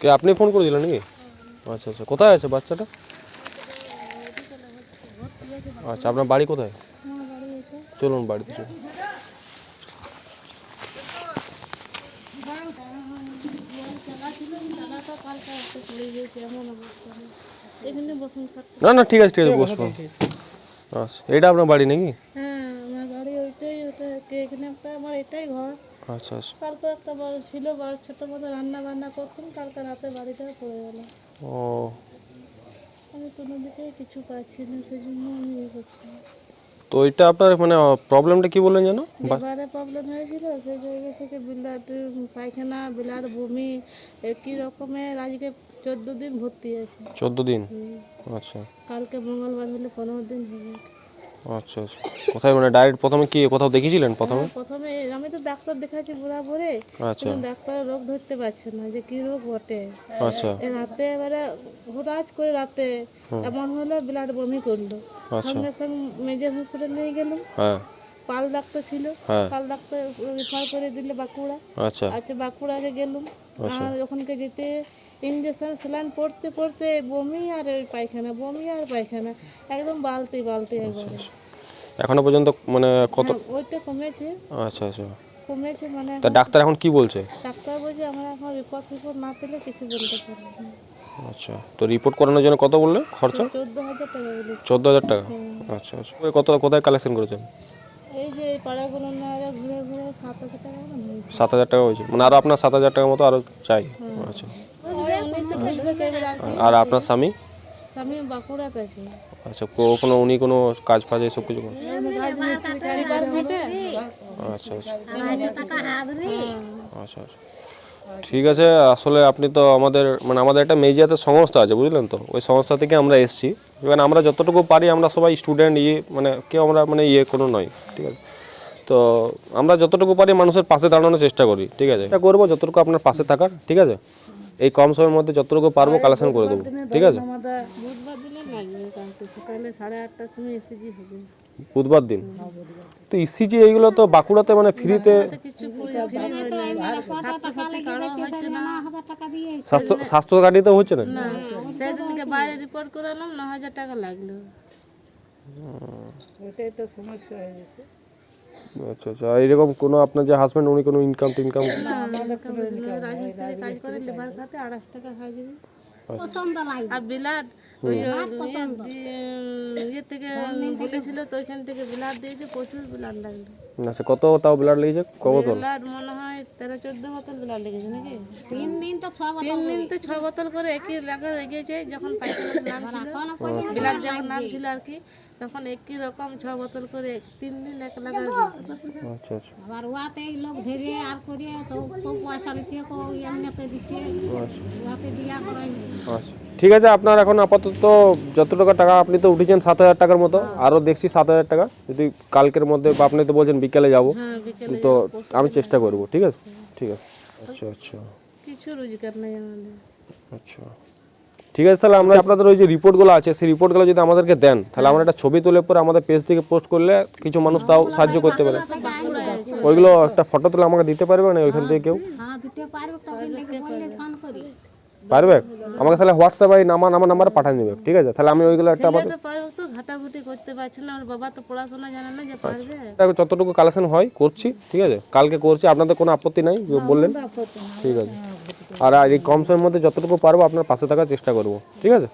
কে আপনি ফোন করে দিলেন নাকি আচ্ছা আচ্ছা কোথায় আছে বাচ্চাটা আচ্ছা আপনার বাড়ি কোথায় চলুন বাড়িতে চলুন এখানে বসুন স্যার না না ঠিক আছে ঠিক আছে বসবো আচ্ছা এটা আপনার বাড়ি নাকি হ্যাঁ আমার বাড়ি ওইটাই ওটা কে এখানে একটা আমার এটাই ঘর আচ্ছা আচ্ছা। কালকে একটা বড় ছিল বড় ছোট মতো রান্না বান্না করতাম কালকে রাতে বাড়িটা পড়ে গেল। ও। আমি কোনো দিকেই কিছু পাচ্ছি না সেই জন্য আমি ইয়ে করছি তো এটা আপনার মানে প্রবলেমটা কি বললেন জানো লিভারে প্রবলেম হয়েছিল সেই জায়গা থেকে বিলাট পায়খানা বিলাট বমি একই রকমের আজকে চোদ্দ দিন ভর্তি আছে। চোদ্দ দিন? আচ্ছা। কালকে মঙ্গলবার হলে পনেরো দিন হবে। আচ্ছা আচ্ছা। কোথায় মানে ডাইরেক্ট প্রথমে কি কোথাও দেখিয়েছিলেন প্রথমে? প্রথমে আমি তো ডাক্তার দেখাচ্ছি ভরে আচ্ছা। ডাক্তার রোগ ধরতে পারছে না যে কি রোগ বটে। আচ্ছা। রাতে এবারে হঠাৎ করে রাতে এমন হলো ব্লাড বমি করল। সঙ্গে সঙ্গে মেজর হসপিটাল নিয়ে গেলাম। হ্যাঁ। পাল ডাক্তার ছিল। হ্যাঁ। পাল ডাক্তার রেফার করে দিলে বাঁকুড়া। আচ্ছা। আচ্ছা বাঁকুড়াকে গেলাম। আর ওখানকে যেতে ইঞ্জেকশন স্যালাইন পড়তে পড়তে বমি আর ওই পায়খানা বমি আর পায়খানা একদম বালতি বালতি একবারে এখনও পর্যন্ত মানে কত হ্যাঁ, ওইটা কমেছে। আচ্ছা আচ্ছা। কমেছে মানে তা ডাক্তার এখন কি বলছে? ডাক্তার বলছে আমরা এখন রিপোর্ট ফিপোর্ট না পেলে কিছু বলতে পারব না। আচ্ছা। তো রিপোর্ট করানোর জন্য কত বললে খরচা? চোদ্দ হাজার টাকা বলেছে। চোদ্দ হাজার টাকা? আচ্ছা আচ্ছা। ওই কত কোথায় কালেকশন করেছেন? এই যে এই পাড়াগুলো না ঘুরে ঘুরে সাত হাজার টাকা সাত হাজার টাকা হয়েছে। মানে আরও আপনার সাত হাজার টাকার মতো আরও চাই। আচ্ছা ওই উনিশে ফেসবুকে এবার আর আপনার স্বামী স্বামী বাঁকুড়াতে আছে আচ্ছা কো- কোনো উনি কোনো কাজ ফাজ এসব কিছু আচ্ছা আচ্ছা আচ্ছা আচ্ছা ঠিক আছে আসলে আপনি তো আমাদের মানে আমাদের একটা মেজিয়াতে সংস্থা আছে বুঝলেন তো ওই সংস্থা থেকে আমরা এসেছি এবার আমরা যতটুকু পারি আমরা সবাই স্টুডেন্ট ইয়ে মানে কেউ আমরা মানে ইয়ে কোনো নয় ঠিক আছে তো আমরা যতটুকু পারি মানুষের পাশে দাঁড়ানোর চেষ্টা করি ঠিক আছে এটা করব যতটুকু আপনার পাশে থাকার ঠিক আছে এই কম সময়ের মধ্যে যতটুকু পারব কালেকশন করে দেবো। ঠিক আছে? বুধবার দিনে তো ইসিজি এইগুলো তো বাঁকুড়াতে মানে ফ্রিতে স্বাস্থ্য স্বাস্থ্য কার্ডে তো হচ্ছে না। না সেদিনকে বাইরে রিপোর্ট করালাম ন হাজার টাকা লাগল। ওটাই তো সমস্যা হয়ে গেছে। আচ্ছা আচ্ছা। এরকম কোনো আপনার যে হাজবেন্ড উনি কোনো ইনকাম টিনকাম? রাজমিস্ত্রি কাজ করে লেবার খাতে আড়াইশো টাকা হাজিরি। আর বিলাট ইয়ে থেকে বলেছিল তো ওইখান থেকে বিলাট দিয়েছে প্রচুর বিলাট লাগল। না সে কত তাও ব্লাড লেগেছে? ক বোতল বিলাট মনে হয় তেরো চোদ্দ বোতল বিলাট লেগেছে নাকি? তিন দিন তো ছ তিন দিন তো ছ বোতল করে একই লাগা লেগেছে যখন নাম ছিল বিলাট যখন নাম ছিল আর কি তখন একই রকম ছ বোতল করে তিন দিন এক লাগা আচ্ছা আচ্ছা। আবার ওয়াতে লোক ধরে আর করে তো পয়সা দিচ্ছে কো এমনিতে দিচ্ছে। ওয়াতে দিয়া করাই আচ্ছা। ঠিক আছে আপনার এখন আপাতত যত টাকা টাকা আপনি তো উঠেছেন সাত হাজার টাকার মতো আরও দেখছি সাত হাজার টাকা। যদি কালকের মধ্যে বা আপনি তো বলছেন বিকেলে যাব হ্যাঁ তো আমি চেষ্টা করব ঠিক আছে? ঠিক আছে। আচ্ছা আচ্ছা। কিছু রোজগার নেই আমাদের। আচ্ছা। ঠিক আছে তাহলে আমরা আপনাদের ওই যে রিপোর্টগুলো আছে সেই রিপোর্টগুলো যদি আমাদেরকে দেন তাহলে আমরা একটা ছবি তুলে পরে আমাদের পেজ থেকে পোস্ট করলে কিছু মানুষ তাও সাহায্য করতে পারে। ওইগুলো একটা ফটো তুলে আমাকে দিতে পারবে না ওইখান থেকে কেউ? হ্যাঁ দিতে পারবে? পারবে আমাকে তাহলে হোয়াটসঅ্যাপ হোয়াটসঅ্যাপে নামা নামা নাম্বারে পাঠিয়ে দেবে ঠিক আছে? তাহলে আমি ওইগুলো একটা পারবে তো ঘাটাঘুটি করতে পারছে না ওর বাবা তো পড়াশোনা জানে না যে পারবে। দেখো যতটুকু কালেকশন হয় করছি ঠিক আছে? কালকে করছি আপনাদের কোনো আপত্তি নাই যে বললেন ঠিক আছে। আর আর এই কম সময়ের মধ্যে যতটুকু পারব আপনার পাশে থাকার চেষ্টা করব ঠিক আছে?